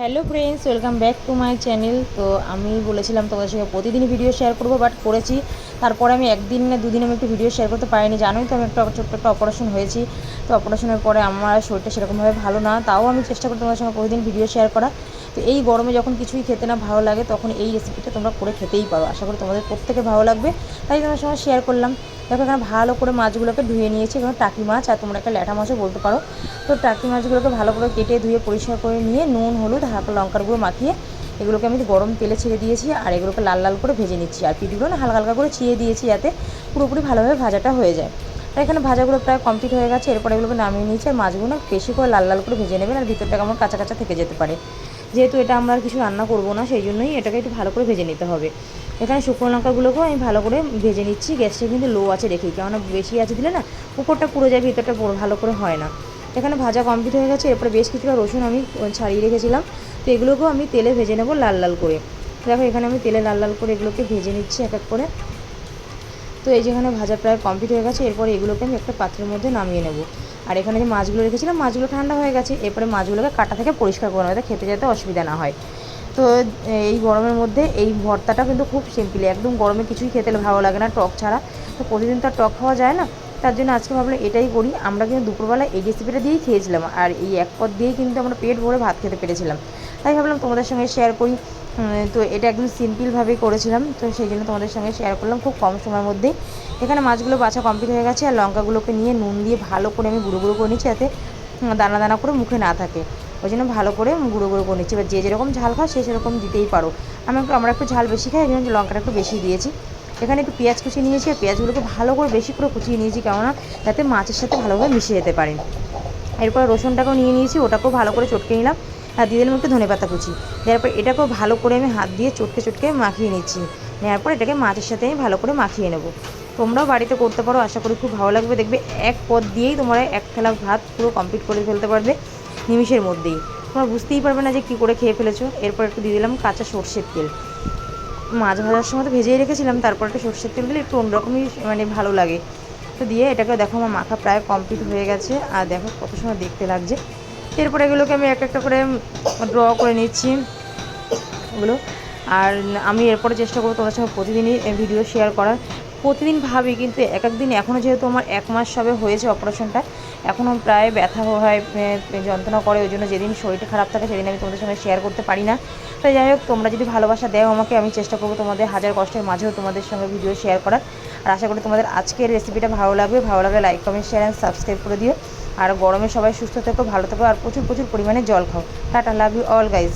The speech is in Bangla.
Hello friends welcome back to my channel তো আমি বলেছিলাম তোমাদের সঙ্গে প্রতিদিন ভিডিও শেয়ার করব বাট করেছি। তারপরে আমি একদিন না দুদিন আমি একটু ভিডিও শেয়ার করতে পারিনি। জানোই তো আমি একটা ছোট্ট একটা অপারেশন হয়েছি। তো অপারেশনের পরে আমার শরীরটা সেরকমভাবে ভালো না। তাও আমি চেষ্টা করি তোমাদের সঙ্গে প্রতিদিন ভিডিও শেয়ার করা তো এই গরমে যখন কিছুই খেতে না ভালো লাগে, তখন এই রেসিপিটা তোমরা করে খেতেই পারো। আশা করি তোমাদের প্রত্যেকের ভালো লাগবে। তাই তোমার সঙ্গে শেয়ার করলাম। দেখো এখানে ভালো করে মাছগুলোকে ধুয়ে নিয়েছি। এখানে টাকি মাছ আর তোমরা একটা ল্যাঠা মাছও বলতে পারো। তো টাকি মাছগুলোকে ভালো করে কেটে ধুয়ে পরিষ্কার করে নিয়ে নুন, হলুদ হালকা লঙ্কার গুঁড়ো মাখিয়ে এগুলোকে আমি গরম তেলে ছেড়ে দিয়েছি আর এগুলোকে লাল লাল করে ভেজে নিচ্ছি। আর পিঠগুলো না হালকা হালকা করে ছিঁড়ে দিয়েছি যাতে পুরোপুরি ভালোভাবে ভাজাটা হয়ে যায়। আর এখানে ভাজাগুলো প্রায় কমপ্লিট হয়ে গেছে। এরপর এগুলোকে নামিয়ে নিয়েছি আর মাছগুলো বেশি করে লাল লাল করে ভেজে নেবেন আর ভিতরটা কেমন কাঁচা কাঁচা থেকে যেতে পারে। যেহেতু এটা আমরা কিছু রান্না করব না, সেই জন্যই এটাকে একটু ভালো করে ভেজে নিতে হবে। এখানে শুকনো লঙ্কাগুলোকেও আমি ভালো করে ভেজে নিচ্ছি, গ্যাসটা কিন্তু লো আছে রেখেই কেননা বেশি আছে দিলে না উপরটা পুড়ে যায়, ভিতরটা ভালো করে হয় না। এখানে ভাজা কমপ্লিট হয়ে গেছে, এরপরে বেশ কিছুটা রসুন আমি ছাড়িয়ে রেখেছিলাম। তো এগুলোকেও আমি তেলে ভেজে নেব লাল লাল করে। দেখো এখানে আমি তেলে লাল লাল করে এগুলোকে ভেজে নিচ্ছি এক এক করে। তো এই যেখানে ভাজা প্রায় কমপ্লিট হয়ে গেছে, এরপর এগুলোকে আমি একটা পাত্রের মধ্যে নামিয়ে নেব। আর এখানে যে মাছগুলো রেখেছিলাম, মাছগুলো ঠান্ডা হয়ে গেছে। এরপরে মাছগুলোকে কাটা থেকে পরিষ্কার করে নেবে খেতে যাতে অসুবিধা না হয়। তো এই গরমের মধ্যে এই ভর্তাটা কিন্তু খুব সিম্পলি একদম গরমে কিছুই খেতে ভালো লাগে না টক ছাড়া। তো প্রতিদিন তো আর টক খাওয়া যায় না। তার জন্য আজকে ভাবলাম এটাই করি। আমরা কিন্তু দুপুরবেলা এই রেসিপিটা দিয়েই খেয়েছিলাম। আর এই এক পদ দিয়েই কিন্তু আমরা পেট ভরে ভাত খেতে পেরেছিলাম। তাই ভাবলাম তোমাদের সঙ্গে শেয়ার করি। তো এটা একদম সিম্পলভাবেই করেছিলাম, তো সেই জন্য তোমাদের সঙ্গে শেয়ার করলাম খুব কম সময়ের মধ্যেই এখানে মাছগুলো বাছা কমপ্লিট হয়ে গেছে, আর লঙ্কাগুলোকে নিয়ে নুন দিয়ে ভালো করে আমি গুঁড়ো গুঁড়ো করে নিচ্ছি যাতে দানা দানা করে মুখে না থাকে। ওই জন্য ভালো করে গুঁড়ো গুঁড়ো করে নিচ্ছি। এবার যে যেরকম ঝাল খাও সে সেরকম দিতেই পারো। আমি একটু, আমরা একটু ঝাল বেশি খাই, এই জন্য লঙ্কাটা একটু বেশি দিয়েছি। এখানে একটু পেঁয়াজ কুচিয়ে নিয়েছি, আর পেঁয়াজগুলোকে ভালো করে বেশি করে কুচিয়ে নিয়েছি, কেননা যাতে মাছের সাথে ভালোভাবে মিশে যেতে পারে। এরপর রসুনটাকেও নিয়ে নিয়েছি, ওটাকেও ভালো করে চটকে নিলাম। আর দিয়ে দিলাম একটু ধনে পাতা কুচি। দেওয়ার পর এটাকেও ভালো করে আমি হাত দিয়ে চটকে চটকে মাখিয়ে নিচ্ছি। নেওয়ার পর এটাকে মাছের সাথে আমি ভালো করে মাখিয়ে নেব। তোমরাও বাড়িতে করতে পারো, আশা করি খুব ভালো লাগবে। দেখবে এক পদ দিয়েই তোমরা এক খেলা ভাত পুরো কমপ্লিট করে ফেলতে পারবে নিমিষের মধ্যেই। তোমরা বুঝতেই পারবে না যে কী করে খেয়ে ফেলেছো। এরপর একটু দিয়ে দিলাম কাঁচা সর্ষের তেল। মাছ ভাজার সময় তো ভেজেই রেখেছিলাম, তারপর একটু সর্ষের তেল দিলে একটু অন্যরকমই মানে ভালো লাগে। তো দিয়ে এটাকে দেখো আমার মাখা প্রায় কমপ্লিট হয়ে গেছে। আর দেখো কত সময় দেখতে লাগছে। এরপর এগুলোকে আমি এক একটা করে ড্র করে নিচ্ছি। এগুলো। আর আমি এরপরে চেষ্টা করব তোমার সঙ্গে প্রতিদিনই ভিডিও শেয়ার করার। প্রতিদিন ভাবি, কিন্তু এক এক দিন এখনও যেহেতু আমার এক মাস সবে হয়েছে অপারেশনটা এখনও প্রায় ব্যথা হয় যন্ত্রণা করে, ওই জন্য যেদিন শরীরটা খারাপ থাকে সেদিন আমি তোমাদের সঙ্গে শেয়ার করতে পারি না। তাই যাই হোক, তোমরা যদি ভালোবাসা দেও আমাকে, আমি চেষ্টা করব তোমাদের হাজার কষ্টের মাঝেও তোমাদের সঙ্গে ভিডিও শেয়ার করার। আর আশা করি তোমাদের আজকের রেসিপিটা ভালো লাগবে। ভালো লাগলে like comment share and subscribe করে দিও। আর গরমে সবাই সুস্থ থেকো, ভালো থেকো, আর প্রচুর প্রচুর পরিমাণে জল খাও। Tata love you all guys